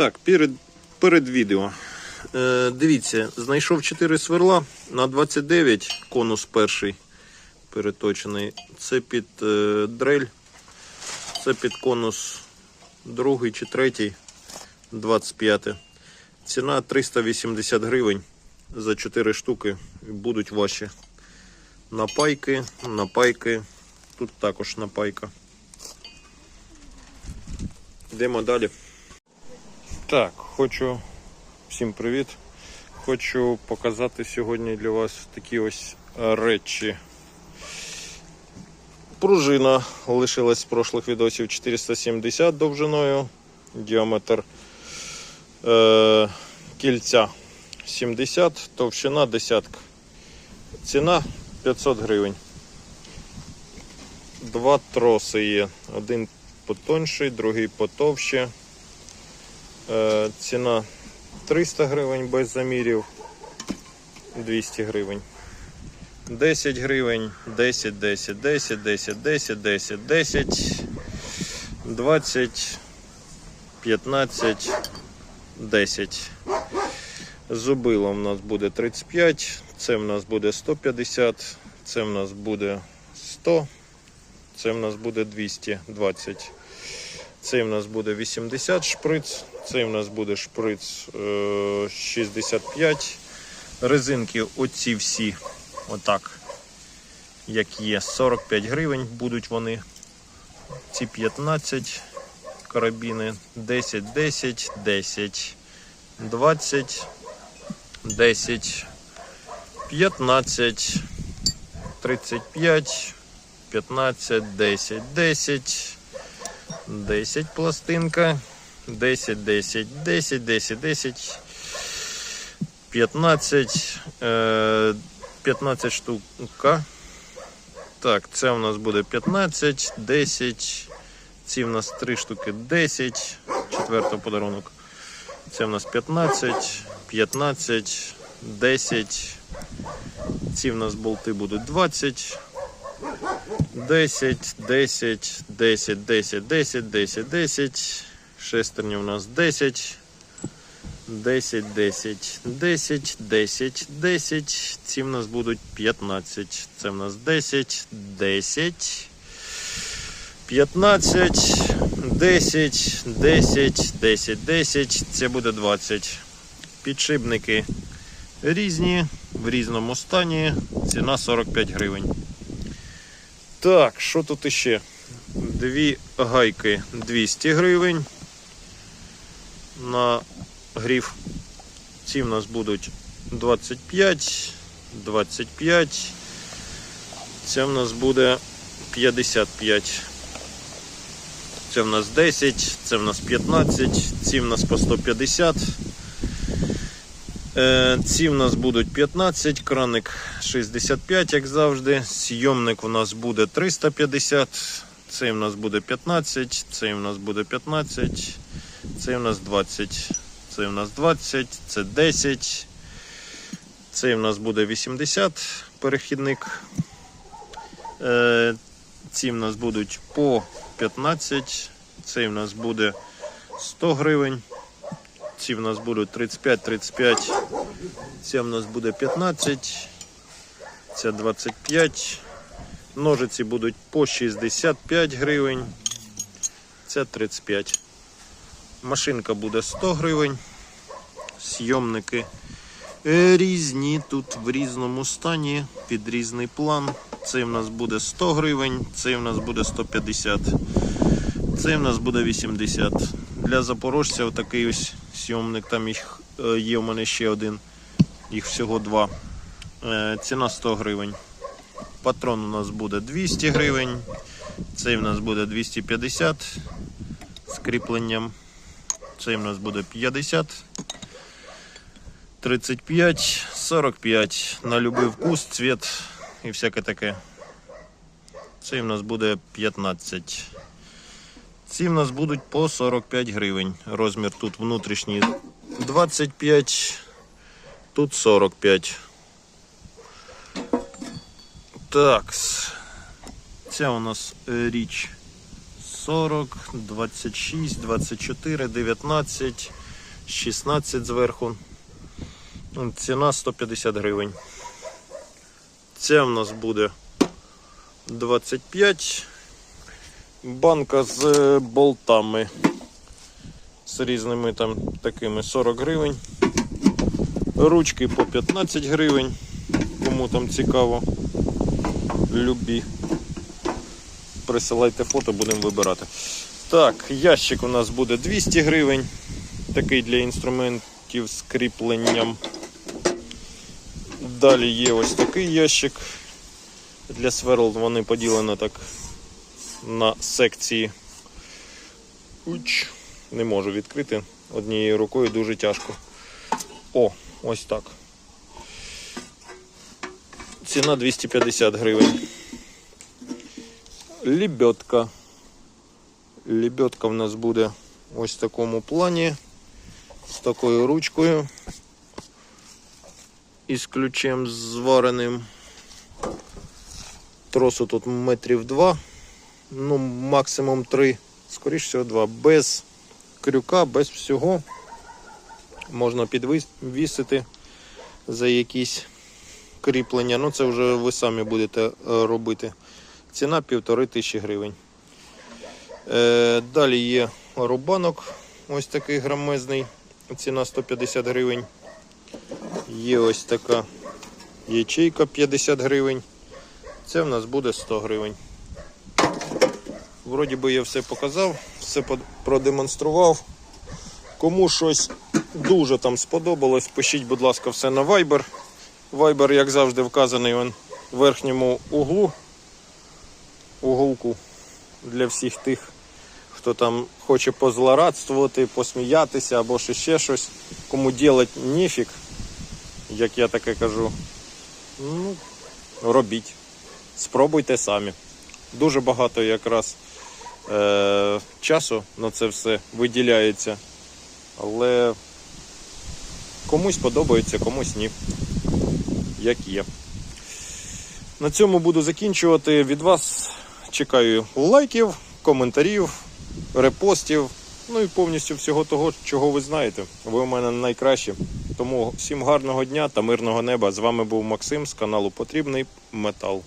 Так, перед, перед відео. Е, дивіться, знайшов 4 сверла на 29 конус перший переточений. Це під е, дрель, це під конус другий чи третій, 25. Ціна 380 гривень за 4 штуки. Будуть ваші напайки, напайки. Тут також напайка. Йдемо далі. Так, хочу всім привіт. Хочу показати сьогодні для вас такі ось речі. Пружина лишилась з прошлих відосів 470 довжиною. Діаметр е, кільця 70, товщина десятка. Ціна 500 гривень. Два троси є. Один потонший, другий потовще. Е, ціна 300 гривень без замірів, 200 гривень. 10 гривень, 10, 10, 10, 10, 10, 10, 10, 20, 15, 10. Зубило в нас буде 35, це в нас буде 150, це в нас буде 100, це в нас буде 220. Цей в нас буде 80 шприц, цей в нас буде шприц е, 65. Резинки оці всі, отак, як є, 45 гривень будуть вони. Ці 15 карабіни, 10, 10, 10, 20, 10, 15, 35, 15, 10, 10. 10 пластинка, 10, 10, 10, 10, 10, 15, е, 15 штука. Так, це у нас буде 15, 10, ці в нас 3 штуки 10, четвертий подарунок. Це в нас 15, 15, 10, ці в нас болти будуть 20. 10, 10, 10, 10, 10, 10, 10. Шестерні у нас 10. 10, 10, 10, 10, 10. Ці в нас будуть 15. Це в нас 10, 10, 15, 10, 10, 10, 10. Це буде 20. Підшипники різні, в різному стані. Ціна 45 гривень. Так, що тут іще? Дві гайки 200 гривень на гриф. Ці в нас будуть 25, 25. Це в нас буде 55. Це в нас 10, це в нас 15, ці в нас по 150. Е, Ці в нас будуть 15, краник 65, як завжди. Сйомник у нас буде 350, цей в нас буде 15, цей в нас буде 15, цей в нас 20, цей в нас 20, це 10, цей в нас буде 80 перехідник. Е, Ці в нас будуть по 15, цей в нас буде 100 гривень. Ці в нас будуть 35-35. Ця в нас буде 15. Ця 25. Ножиці будуть по 65 гривень. Ця 35. Машинка буде 100 гривень. Сйомники е, різні. Тут в різному стані, під різний план. Цей в нас буде 100 гривень, цей в нас буде 150. Цей в нас буде 80. Для запорожця такий ось сйомник, там їх е, є у мене ще один, їх всього два. Е, Ціна 100 гривень. Патрон у нас буде 200 гривень. Цей в нас буде 250 з кріпленням. Цей в нас буде 50. 35, 45. На любий вкус, цвіт і всяке таке. Цей в нас буде 15. Ці в нас будуть по 45 гривень. Розмір тут внутрішній 25, тут 45. Так. Ця у нас е, річ 40, 26, 24, 19, 16 зверху. Ціна 150 гривень. Це в нас буде 25. Банка з е, болтами. З різними там такими 40 гривень. Ручки по 15 гривень. Кому там цікаво. Любі. Присилайте фото, будемо вибирати. Так, ящик у нас буде 200 гривень. Такий для інструментів з кріпленням. Далі є ось такий ящик. Для сверл вони поділені так на секції. Уч, не можу відкрити. Однією рукою дуже тяжко. О, ось так. Ціна 250 гривень. Лебедка. Лебедка в нас буде ось в такому плані. З такою ручкою. І з ключем звареним. Тросу тут метрів два. Ну, максимум три. Скоріше всього два. Без крюка, без всього. Можна підвісити за якісь кріплення. Ну, це вже ви самі будете е, робити. Ціна півтори тисячі гривень. Е, далі є рубанок, ось такий громезний. Ціна 150 гривень. Є ось така ячейка 50 гривень. Це в нас буде 100 гривень. Вроді би я все показав, все продемонстрував. Кому щось дуже там сподобалось, пишіть, будь ласка, все на Viber. Viber, як завжди, вказаний в верхньому углу. Уголку для всіх тих, хто там хоче позлорадствувати, посміятися або ще, щось. Кому ділать ніфік, як я таке кажу. Ну, робіть. Спробуйте самі. Дуже багато якраз е, часу на це все виділяється. Але комусь подобається, комусь ні. Як є. На цьому буду закінчувати. Від вас чекаю лайків, коментарів, репостів, ну і повністю всього того, чого ви знаєте. Ви у мене найкращі. Тому всім гарного дня та мирного неба. З вами був Максим з каналу Потрібний Метал.